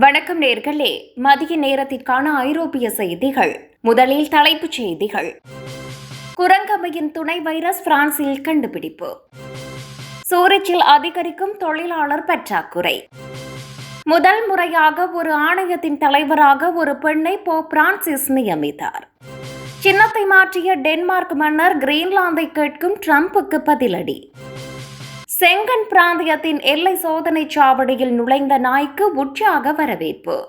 வணக்கம் நேர்களே. மதிய நேரத்திற்கான ஐரோப்பிய செய்திகள். முதலில் தலைப்புச் செய்திகள். குரங்கமையின் துணை வைரஸ் பிரான்சில் கண்டுபிடிப்பு. சூரிச்சில் அதிகரிக்கும் தொழிலாளர் பற்றாக்குறை. முதல் முறையாக ஒரு ஆணையத்தின் தலைவராக ஒரு பெண்ணை போ பிரான்சிஸ் நியமித்தார். சின்னத்தை மாற்றிய டென்மார்க் மன்னர் கிரீன்லாந்தை கேட்கும் ட்ரம்புக்கு பதிலடி. செங்கன் பிராந்தியத்தின் எல்லை சோதனை சாவடியில் நுழைந்த நாய்க்கு உற்சாக வரவேற்பு.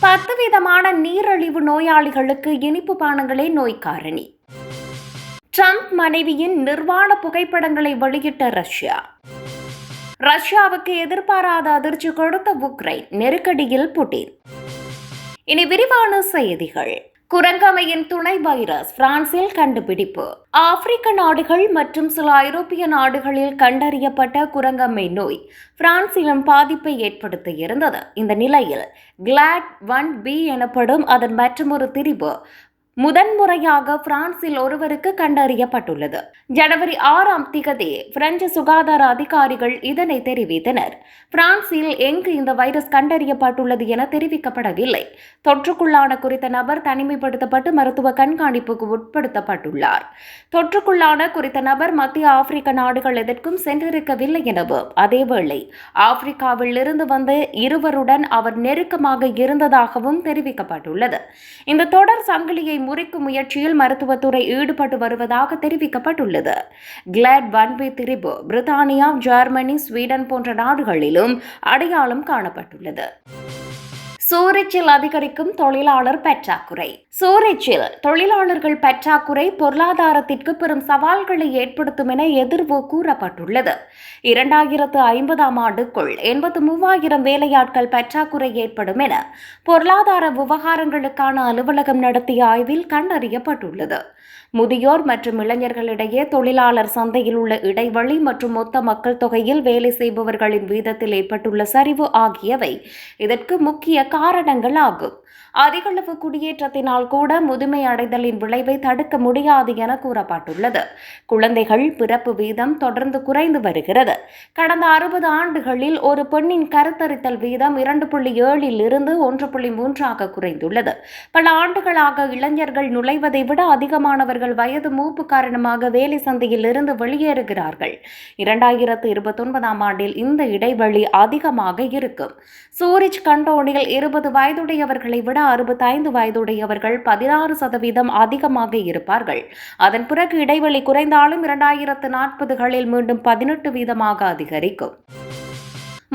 பத்து விதமான நீரழிவு நோயாளிகளுக்கு இனிப்பு பானங்களே நோய்க்காரணி. ட்ரம்ப் மனைவியின் நிர்வாண புகைப்படங்களை வெளியிட்ட ரஷ்யா. ரஷ்யாவுக்கு எதிர்பாராத அதிர்ச்சி கொடுத்த உக்ரைன் நெருக்கடியில் புட்டின். இனி விரிவான செய்திகள். குரங்கமையின் துணை வைரஸ் பிரான்சில் கண்டுபிடிப்பு. ஆப்பிரிக்க நாடுகள் மற்றும் சில ஐரோப்பிய நாடுகளில் கண்டறியப்பட்ட குரங்கம்மை நோய் பிரான்சிலும் பாதிப்பை ஏற்படுத்தி இருந்தது. இந்த நிலையில் கிளாட் ஒன் பி எனப்படும் அதன் மற்றொரு திரிவு முதன்முறையாக பிரான்சில் ஒருவருக்கு கண்டறியப்பட்டுள்ளது. ஜனவரி ஆறாம் திகதி பிரெஞ்சு சுகாதார அதிகாரிகள் இதனை தெரிவித்தனர். பிரான்சில் எங்கு இந்த வைரஸ் கண்டறியப்பட்டுள்ளது என தெரிவிக்கப்படவில்லை. தொற்றுக்குள்ளான குறித்த நபர் தனிமைப்படுத்தப்பட்டு மருத்துவ கண்காணிப்புக்கு உட்படுத்தப்பட்டுள்ளார். தொற்றுக்குள்ளான குறித்த நபர் மத்திய ஆப்பிரிக்க நாடுகள் எதற்கும் சென்றிருக்கவில்லை எனவும் அதேவேளை ஆப்பிரிக்காவில் இருந்து வந்த இருவருடன் அவர் நெருக்கமாக இருந்ததாகவும் தெரிவிக்கப்பட்டுள்ளது. இந்த தொடர் சங்கிலியை முறிக்கும் முயற்சியில் மருத்துவத்துறை ஈடுபட்டு வருவதாக தெரிவிக்கப்பட்டுள்ளது. கிளாட் வன்பி திரிபு பிரித்தானியா ஜெர்மனி ஸ்வீடன் போன்ற நாடுகளிலும் அடையாளம் காணப்பட்டுள்ளது. சூரிச்சில் அதிகரிக்கும் தொழிலாளர் பற்றாக்குறை. சூரிச்சில் தொழிலாளர்கள் பற்றாக்குறை பொருளாதாரத்திற்கு பெரும் சவால்களை ஏற்படுத்தும் என எதிர்வு கூறப்பட்டுள்ளது. இரண்டாயிரத்து ஐம்பதாம் ஆண்டுக்குள் எண்பத்து மூவாயிரம் வேலையாட்கள் பற்றாக்குறை ஏற்படும் என பொருளாதார விவகாரங்களுக்கான அலுவலகம் நடத்திய ஆய்வில் கண்டறியப்பட்டுள்ளது. முதியோர் மற்றும் இளைஞர்களிடையே தொழிலாளர் சந்தையில் உள்ள இடைவெளி மற்றும் மொத்த மக்கள் தொகையில் வேலை செய்பவர்களின் வீதத்தில் ஏற்பட்டுள்ள சரிவு ஆகியவை இதற்கு முக்கிய காரணங்கள் ஆகும் அதிகளவு குடியேற்றத்தினால் கூட முதுமை அடைதலின் விளைவை தடுக்க முடியாது என கூறப்பட்டுள்ளது. குழந்தைகள் பிறப்பு வீதம் தொடர்ந்து குறைந்து வருகிறது. கடந்த அறுபது ஆண்டுகளில் ஒரு பெண்ணின் கருத்தரித்தல் வீதம் இரண்டு புள்ளி ஏழில் இருந்து ஒன்று புள்ளி மூன்றாக குறைந்துள்ளது. பல ஆண்டுகளாக இளைஞர்கள் நுழைவதை விட அதிகமானவர்கள் வயது மூப்பு காரணமாக வேலை சந்தையில் இருந்து வெளியேறுகிறார்கள். இரண்டாயிரத்து இருபத்தொன்பதாம் ஆண்டில் இந்த இடைவெளி அதிகமாக இருக்கும். சூரிஜ் கண்டோனில் இருபது வயதுடையவர்களை விட அறுபத்தைந்து வயதுடையவர்கள் பதினாறு சதவீதம் அதிகமாக இருப்பார்கள். அதன் பிறகு இடைவெளி குறைந்தாலும் இரண்டாயிரத்து நாற்பதுகளில் மீண்டும் பதினெட்டு வீதமாக அதிகரிக்கும்.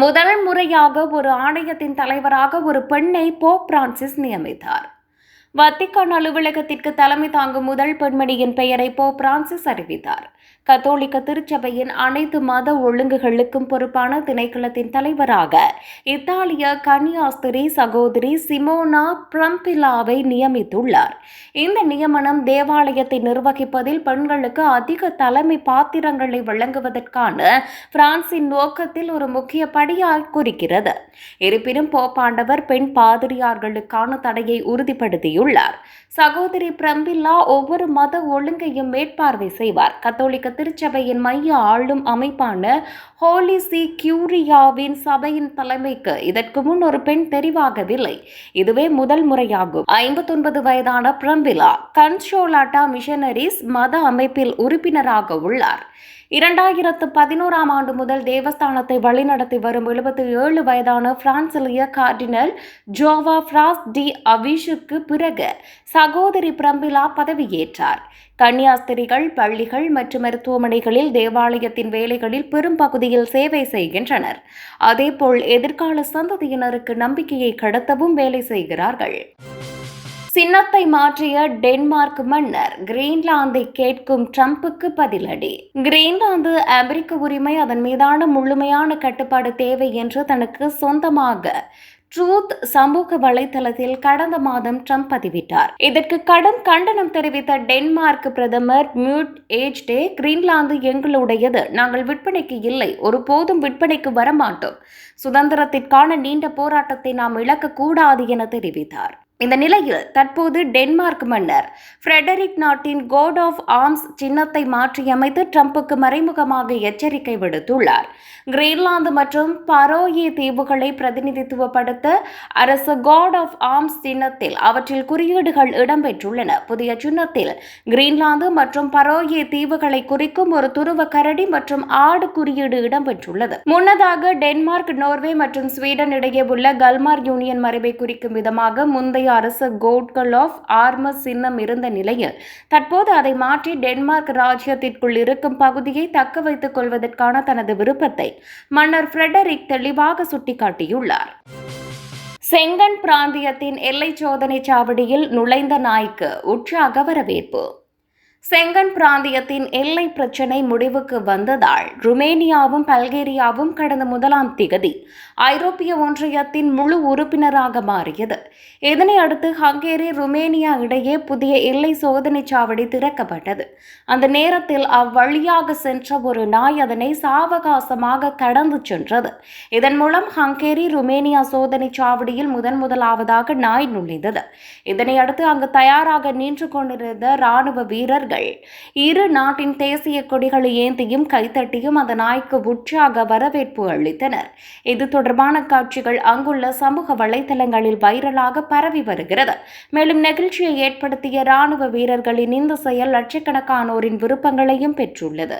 முதல் முறையாக ஒரு ஆணையத்தின் தலைவராக ஒரு பெண்ணை போப் பிரான்சிஸ் நியமித்தார். வத்திக்கான் அலுவலகத்திற்கு தலைமை தாங்கும் முதல் பெண்மணியின் பெயரை போ பிரான்சிஸ் அறிவித்தார். கத்தோலிக்க திருச்சபையின் அனைத்து மத ஒழுங்குகளுக்கும் பொறுப்பான திணைக்களத்தின் தலைவராக இத்தாலிய கன்னியாஸ்திரி சகோதரி சிமோனா பிரம்பிலாவை நியமித்துள்ளார். இந்த நியமனம் தேவாலயத்தை நிர்வகிப்பதில் பெண்களுக்கு அதிக தலைமை பாத்திரங்களை வழங்குவதற்கான பிரான்சின் நோக்கத்தில் ஒரு முக்கிய படியாக குறிக்கிறது. இருப்பினும் போப்பாண்டவர் பெண் பாதிரியார்களுக்கான தடையை உறுதிப்படுத்தியுள்ளார் சகோதரி பிரம்பில்லா ஒவ்வொரு மத ஒழுங்கையும் மேற்பார்வை செய்வார். கத்தோலிக்க திருச்சபையின் மைய ஆளும் அமைப்பான ஹோலி சி கியூரியாவின் சபையின் தலைமைக்கு இதற்கு முன் ஒரு பெண் தெரிவாகவில்லை. இதுவே முதல் முறையாகும். ஐம்பத்தொன்பது வயதான பிரம்பிலா கன்சோலாட்டா மிஷனரிஸ் மத அமைப்பில் உறுப்பினராக உள்ளார். இரண்டாயிரத்து பதினோராம் ஆண்டு முதல் தேவஸ்தானத்தை வழிநடத்தி வரும் எழுபத்தி ஏழு வயதான பிரான்சிலிய கார்டினல் ஜோவா பிராஸ் டி அவிஷுக்கு பிறகு சகோதரி பிரம்பிலா பதவியேற்றார். கன்னியாஸ்திரிகள் பள்ளிகள் மற்றும் மருத்துவமனைகளில் தேவாலயத்தின் வேலைகளில் பெரும் பகுதியில் சேவை செய்கின்றனர். அதேபோல் எதிர்கால சந்ததியினருக்கு நம்பிக்கையை கடத்தவும் வேலை செய்கிறார்கள். சின்னத்தை மாற்றிய டென்மார்க் மன்னர் கிரீன்லாந்தை கேட்கும் ட்ரம்புக்கு பதிலடி. கிரீன்லாந்து அமெரிக்க உரிமை அதன் மீதான முழுமையான கட்டுப்பாடு தேவை என்று தனக்கு சொந்தமாக ட்ரூத் சமூக வலைதளத்தில் கடந்த மாதம் ட்ரம்ப் பதிவிட்டார். இதற்கு கடும் கண்டனம் தெரிவித்த டென்மார்க் பிரதமர் மியூட் ஏஜ்டே கிரீன்லாந்து எங்களுடையது. நாங்கள் விற்பனைக்கு இல்லை. ஒருபோதும் விற்பனைக்கு வரமாட்டோம். சுதந்திரத்திற்கான நீண்ட போராட்டத்தை நாம் இழக்கக்கூடாது என தெரிவித்தார். இந்த நிலையில் தற்போது டென்மார்க் மன்னர் ஃப்ரெடரிக் நாட்டின் கோட் ஆஃப் ஆர்ம்ஸ் சின்னத்தை மாற்றியமைத்து ட்ரம்புக்கு மறைமுகமாக எச்சரிக்கை விடுத்துள்ளார். கிரீன்லாந்து மற்றும் பரோயே தீவுகளை பிரதிநிதித்துவப்படுத்த அரசு காட் ஆஃப் ஆர்ம்ஸ் சின்னத்தில் அவற்றில் குறியீடுகள் இடம்பெற்றுள்ளன. புதிய சின்னத்தில் கிரீன்லாந்து மற்றும் பரோயே தீவுகளை குறிக்கும் ஒரு துருவ கரடி மற்றும் ஆடு குறியீடு இடம்பெற்றுள்ளது. முன்னதாக டென்மார்க் நோர்வே மற்றும் ஸ்வீடன் இடையே உள்ள கல்மார் யூனியன் மறைவை குறிக்கும் விதமாக முந்தைய அரசு கோட்கள் ஆஃப் ஆர்மஸ் சின்னம் இருந்த நிலையில் தற்போது அதை மாற்றி டென்மார்க் ராஜ்யத்திற்குள் இருக்கும் பகுதியை தக்க வைத்துக் கொள்வதற்கான தனது விருப்பத்தை மன்னர் ஃப்ரெடரிக் தெளிவாக சுட்டிக்காட்டியுள்ளார். செங்கன் பிராந்தியத்தின் எல்லை சோதனை சாவடியில் நுழைந்த நாய்க்கு உற்சாக வரவேற்பு. செங்கன் பிராந்தியத்தின் எல்லை பிரச்சினை முடிவுக்கு வந்ததால் ருமேனியாவும் பல்கேரியாவும் கடந்த முதலாம் திகதி ஐரோப்பிய ஒன்றியத்தின் முழு உறுப்பினராக மாறியது. இதனை அடுத்து ஹங்கேரி ருமேனியா இடையே புதிய எல்லை சோதனை சாவடி திறக்கப்பட்டது. அந்த நேரத்தில் அவ்வழியாக சென்ற ஒரு நாய் அதனை சாவகாசமாக கடந்து சென்றது. இதன் மூலம் ஹங்கேரி ருமேனியா சோதனை சாவடியில் முதன் முதலாவதாக நாய் நுழைந்தது. இதனை அடுத்து அங்கு தயாராக நின்று கொண்டிருந்த ராணுவ வீரர்கள் இரு நாட்டின் தேசிய கொடிகளை ஏந்தியும் கைத்தட்டியும் அந்த நாய்க்கு உற்சாக வரவேற்பு அளித்தனர். இது தொடர்பான காட்சிகள் அங்குள்ள சமூக வலைதளங்களில் வைரலாக பரவி வருகிறது. மேலும் நெகிழ்ச்சியை ஏற்படுத்திய ராணுவ வீரர்களின் இந்த செயல் லட்சக்கணக்கானோரின் விருப்பங்களையும் பெற்றுள்ளது.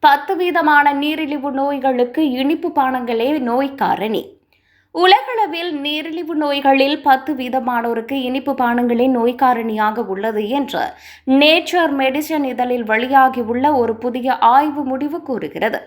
பத்து வீதமான நீரிழிவு நோய்களுக்கு இனிப்பு பானங்களே நோய் காரணி உலகளவில் நீரிழிவு நோய்களில் பத்து வீதமானோருக்கு இனிப்பு பானங்களே நோய்க்காரணியாக உள்ளது என்று நேச்சர் மெடிசன் இதழில் வெளியாகியுள்ள ஒரு புதிய ஆய்வு முடிவு கூறுகிறது.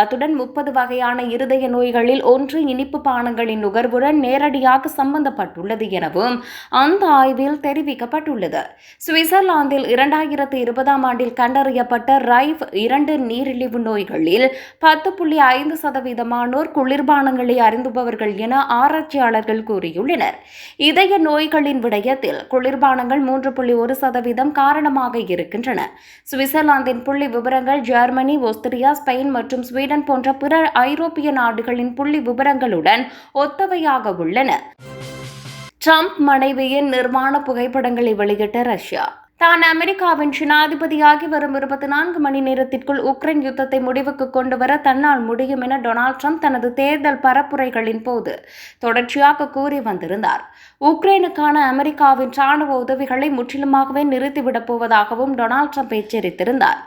அத்துடன் முப்பது வகையான இருதய நோய்களில் ஒன்று இனிப்பு பானங்களின் நுகர்வுடன் நேரடியாக சம்பந்தப்பட்டுள்ளது எனவும் அந்த ஆய்வில் தெரிவிக்கப்பட்டுள்ளது. சுவிட்சர்லாந்தில் இரண்டாயிரத்து இருபதாம் ஆண்டில் கண்டறியப்பட்ட ரைவ் இரண்டு நீரிழிவு நோய்களில் பத்து புள்ளி ஐந்து சதவீதமானோர் குளிர்பானங்களை அருந்துபவர்கள் என ஆராய்ச்சியாளர்கள் கூறியுள்ளனர். இதய நோய்களின் விடயத்தில் குளிர்பானங்கள் மூன்று புள்ளி ஒரு சதவீதம் காரணமாக இருக்கின்றன. சுவிட்சர்லாந்தின் புள்ளி விவரங்கள் ஜெர்மனி ஆஸ்திரியா ஸ்பெயின் மற்றும் ஸ்வீடன் போன்ற பிற ஐரோப்பிய நாடுகளின் புள்ளி விவரங்களுடன் ஒத்தவையாக உள்ளன. ட்ரம்ப் மனைவியின் நிர்மாண புகைப்படங்களை வெளியிட்ட ரஷ்யா தான் அமெரிக்காவின் ஜனாதிபதியாகி வரும் இருபத்தி நான்கு மணி நேரத்திற்குள் உக்ரைன் யுத்தத்தை முடிவுக்கு கொண்டு வர தன்னால் முடியும் என டொனால்ட் ட்ரம்ப் தனது தேர்தல் பரப்புரைகளின் போது தொடர்ச்சியாக கூறி வந்திருந்தார். உக்ரைனுக்கான அமெரிக்காவின் ராணுவ உதவிகளை முற்றிலுமாகவே நிறுத்திவிடப் போவதாகவும் டொனால்ட் ட்ரம்ப் எச்சரித்திருந்தார்.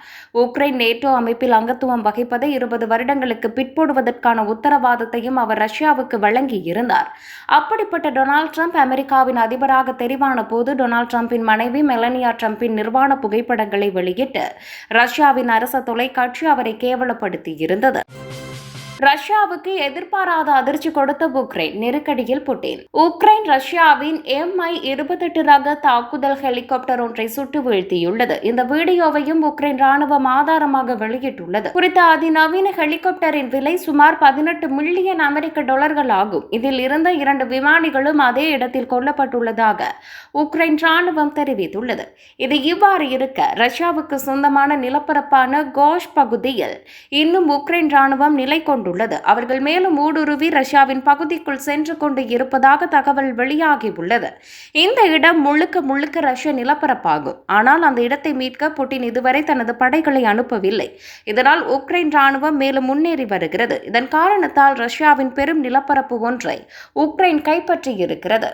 உக்ரைன் நேட்டோ அமைப்பில் அங்கத்துவம் வகிப்பதை இருபது வருடங்களுக்கு பிற்போடுவதற்கான உத்தரவாதத்தையும் அவர் ரஷ்யாவுக்கு வழங்கியிருந்தார். அப்படிப்பட்ட டொனால்ட் ட்ரம்ப் அமெரிக்காவின் அதிபராக தெரிவான போது டொனால்ட் ட்ரம்ப்பின் மனைவி மெலனியா ட்ரம்பின் நிர்வாண புகைப்படங்களை வெளியிட்டு ரஷ்யாவின் அரச தொலைக்காட்சி அவரை கேவலப்படுத்தியிருந்தது. ரஷ்யாவுக்கு எதிர்பாராத அதிர்ச்சி கொடுத்த உக்ரைன் நெருக்கடியில் புட்டின். உக்ரைன் ரஷ்யாவின் எம்ஐ இருபத்தெட்டு ரக தாக்குதல் ஹெலிகாப்டர் ஒன்றை சுட்டு வீழ்த்தியுள்ளது. இந்த வீடியோவையும் உக்ரைன் ராணுவம் ஆதாரமாக வெளியிட்டுள்ளது. குறித்த அதிநவீன ஹெலிகாப்டரின் விலை சுமார் பதினெட்டு மில்லியன் அமெரிக்க டாலர்கள் ஆகும். இதில் இருந்த இரண்டு விமானிகளும் அதே இடத்தில் கொல்லப்பட்டுள்ளதாக உக்ரைன் ராணுவம் தெரிவித்துள்ளது. இது இவ்வாறு இருக்க ரஷ்யாவுக்கு சொந்தமான நிலப்பரப்பான கோஷ் பகுதியில் இன்னும் உக்ரைன் ராணுவம் நிலை கொண்டு கொண்டுள்ளது. அவர்கள் மேலும் ஊடுருவி ரஷ்யாவின் பகுதிக்குள் சென்று கொண்டு இருப்பதாக தகவல் வெளியாகியுள்ளது. இந்த இடம் முழுக்க முழுக்க ரஷ்ய நிலப்பரப்பாகும். ஆனால் அந்த இடத்தை மீட்க புட்டின் இதுவரை தனது படைகளை அனுப்பவில்லை. இதனால் உக்ரைன் ராணுவம் மேலும் முன்னேறி வருகிறது. இதன் காரணத்தால் ரஷ்யாவின் பெரும் நிலப்பரப்பு ஒன்றை உக்ரைன் கைப்பற்றியிருக்கிறது.